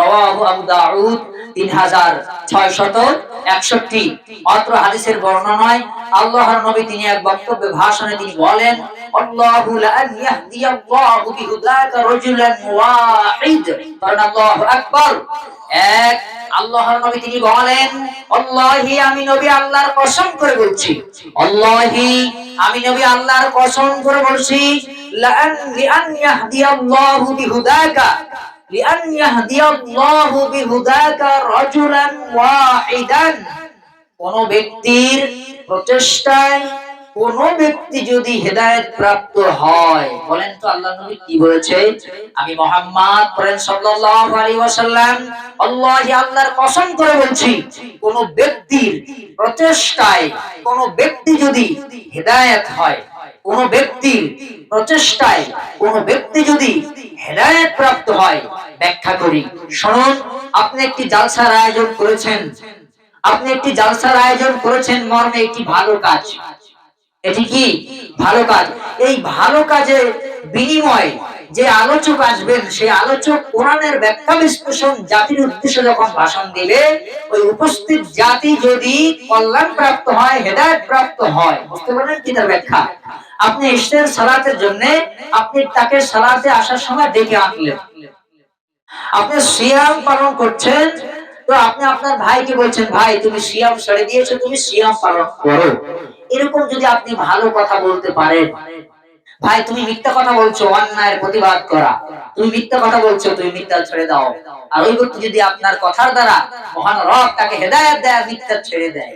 রাওয়াহু আবু দাউদ 3661 অত্র হাদিসের বর্ণনায় আল্লাহর নবী তিনি এক বক্তব্যে ভাষণে তিনি বলেন, আল্লাহু লা আমি নবী আল্লাহর কসম করে বলছি। আল্লাহি আমি নবী আল্লাহর কসম করে বলছি লা আন ইয়াহদিয়াল্লাহু বিহুদাকা। লিআন ইয়াহদিয়াল্লাহু বিহুদাকা রাজুলান ওয়াহিদান। কোন ব্যক্তির প্রচেষ্টায় কোন ব্যক্তি যদি হেদায়েত প্রাপ্ত হয়, বলেন তো আল্লাহ নবী কি বলেছে? আমি মোহাম্মদ বলেন সাল্লাল্লাহু আলাইহি ওয়াসাল্লাম, আল্লাহি আল্লাহর কসম করে বলছি, কোন ব্যক্তির প্রচেষ্টায় কোন ব্যক্তি যদি হেদায়েত হয়, কোন ব্যক্তির প্রচেষ্টায় কোন ব্যক্তি যদি হেদায়েত প্রাপ্ত হয়। ব্যাখ্যা করি। শুনুন, আপনি একটি জালসার আয়োজন করেছেন। আপনি একটি জালসার আয়োজন করেছেন, মর্মে একটি ভালো কাজ। এটি কি? ভালো কাজ। এই ভালো কাজে বিনিময় যে আলোচক আসবেন সেই আলোচক কোরআনের ব্যাখ্যা বিশ্লেষণ, জাতির উদ্দেশ্যে যখন ভাষণ দিবে, ওই উপস্থিত জাতি যদি কল্যাণ প্রাপ্ত হয় হেদায়ত প্রাপ্ত হয়, বুঝতে পারলেন কি তার ব্যাখ্যা? আপনি এসছেন সালাতের জন্য আপনি তাকে সালাতে আসার সময় ডেকে আনলেন। আপনি সিয়াম পালন করছেন, তো আপনি আপনার ভাইকে বলছেন, ভাই, তুমি সিয়াম ছেড়ে দিয়েছ, তুমি সিয়াম পালন করো। এরকম যদি আপনি ভালো কথা বলতে পারেন, ভাই, তুমি মিথ্যা কথা বলছো, অন্যায়ের প্রতিবাদ করা। তুমি মিথ্যা কথা বলছো, তুমি মিথ্যা ছেড়ে দাও। আর ওই ব্যক্তি যদি আপনার কথার দ্বারা মহান রব তাকে হেদায়েত দেয়, মিথ্যা ছেড়ে দেয়।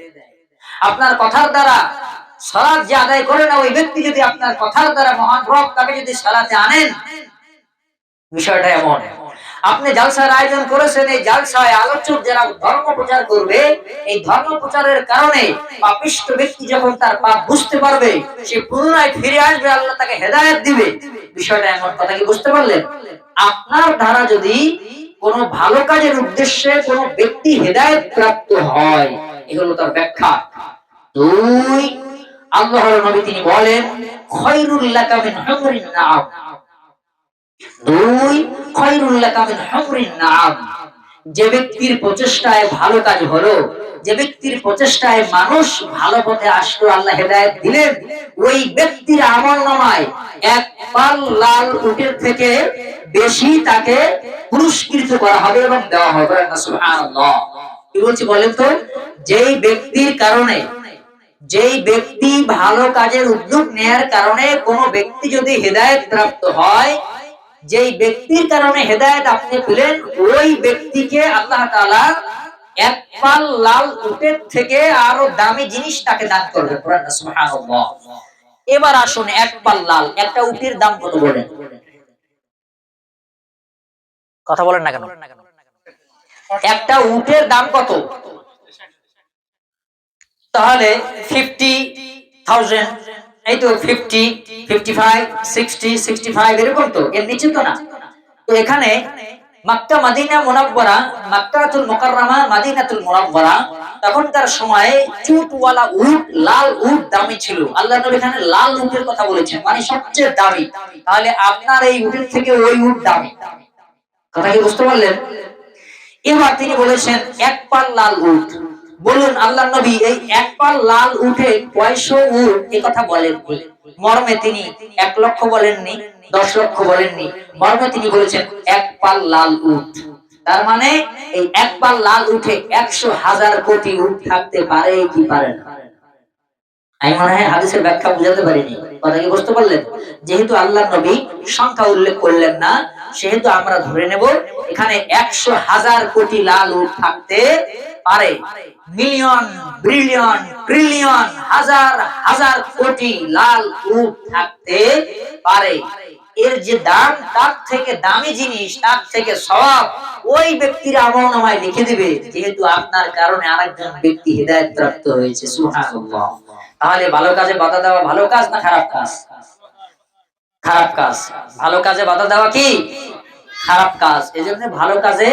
আপনার কথার দ্বারা সালাত যে আদায় করে না ওই ব্যক্তি যদি আপনার কথার দ্বারা মহান রব তাকে যদি সালাতে আনেন, বিষয়টা এমন। আপনি জালসার আয়োজন করেছেন, এই জালসায় আলোচক যারা ধর্ম প্রচার করবে, এই ধর্ম প্রচারের কারণে পাপিষ্ট ব্যক্তি যখন তার পাপ বুঝতে পারবে, সে পুনরায় ফিরে আসবে, আল্লাহ তাকে হেদায়েত দিবে। বিষয়টা এমন কথা কি বুঝতে পারলেন? আপনার দ্বারা যদি কোন ভালো কাজের উদ্দেশ্যে কোন ব্যক্তি হেদায়েত প্রাপ্ত হয়, এগুলো তার ব্যাখ্যা। দুই আল্লাহর নবী তিনি বলেন খয়রুল লাকা মিন হুমরিন নাআম। দুই খয়রুল লাকা মিন হুমরিন নাআম। যে ব্যক্তির প্রচেষ্টায় ভালো কাজ হলো, যে ব্যক্তির প্রচেষ্টায় মানুষ ভালো পথে আসলো, আল্লাহ হেদায়েত দিলেন, ওই ব্যক্তির আমল নামায় এক পাল লাল উটের থেকে বেশি তাকে পুরস্কৃত করা হবে এবং দেওয়া হবে। কি বলছি বলেন তো? যেই ব্যক্তির কারণে যেই ব্যক্তি ভালো কাজের উদ্যোগ নেয়ার কারণে কোন ব্যক্তি যদি হেদায়েত প্রাপ্ত হয়, যেই ব্যক্তির কারণে হেদায়েত আপনি পেলেন, ওই ব্যক্তিকে আল্লাহ তাআলা এক পাল লাল উটের থেকে আরও দামি জিনিস তাকে দান করবে এবার আসুন, এক পাল লাল, একটা উটের দাম কত বলেন? কথা বলেন না কেন? একটা উটের দাম কত? তাহলে ফিফটি থাউজেন্ড এই তো fifty fifty five sixty sixty five এরকম তো এর নিচে তো না। তো এখানে মাক্কা মাদিনা মাক্কাতুল মুকাররমা, মাদিনাতুল তখনকার সময়ে চুটওয়ালা উট, লাল উট দামি ছিল। আল্লাহ নবী এখানে লাল উটের কথা বলেছেন মানে সবচেয়ে দামি। তাহলে আপনার এই উটের থেকে ওই উট দামি। কথা কি বুঝতে পারলেন? এবার তিনি বলেছেন, এক পাল লাল উট। বলুন আল্লাহ নবী এই এক পাল লাল উঠে কয়শো উট এ কথা বলেন। মর্মে তিনি এক লক্ষ বলেননি, দশ লক্ষ বলেননি। মর্মে তিনি বলেছেন এক পাল লাল উট তার মানে এই এক পাল লাল উঠে একশো হাজার কোটি উট থাকতে পারে কি পারে না? আমি মনে হয় হাদিসের ব্যাখ্যা বুঝাতে পারিনি। কথা কি বুঝতে পারলেন? যেহেতু আল্লাহ নবী সংখ্যা উল্লেখ করলেন না, সেহেতু আমরা ধরে নেব, এখানে একশো হাজার কোটি লাল উঠ থাকতে পারে। মিলিয়ন, বিলিয়ন, ট্রিলিয়ন, হাজার হাজার কোটি লাল উট থাকতে পারে। এর যে দাম, তার থেকে দামি জিনিস, তার থেকে সব ওই ব্যক্তির আমল নামায় লিখে দিবে, যেহেতু আপনার কারণে আরেকজন ব্যক্তি হৃদায়ত প্রাপ্ত হয়েছে তাহলে ভালো কাজে বাধা দেওয়া ভালো কাজ না খারাপ কাজ? খারাপ কাজ। ভালো কাজে বাধা দেওয়া কি? খারাপ কাজ। এজন্য ভালো কাজে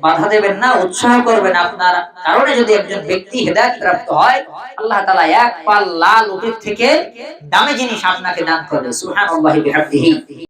বাধা দেবেন না, উৎসাহ করবেন আপনার কারণে যদি একজন ব্যক্তি হেদায়ত প্রাপ্ত হয়, আল্লাহ তাআলা এক পাল লাল উটের থেকে দামি জিনিস আপনাকে দান করবে। সুবহানাল্লাহি বিহামদিহি।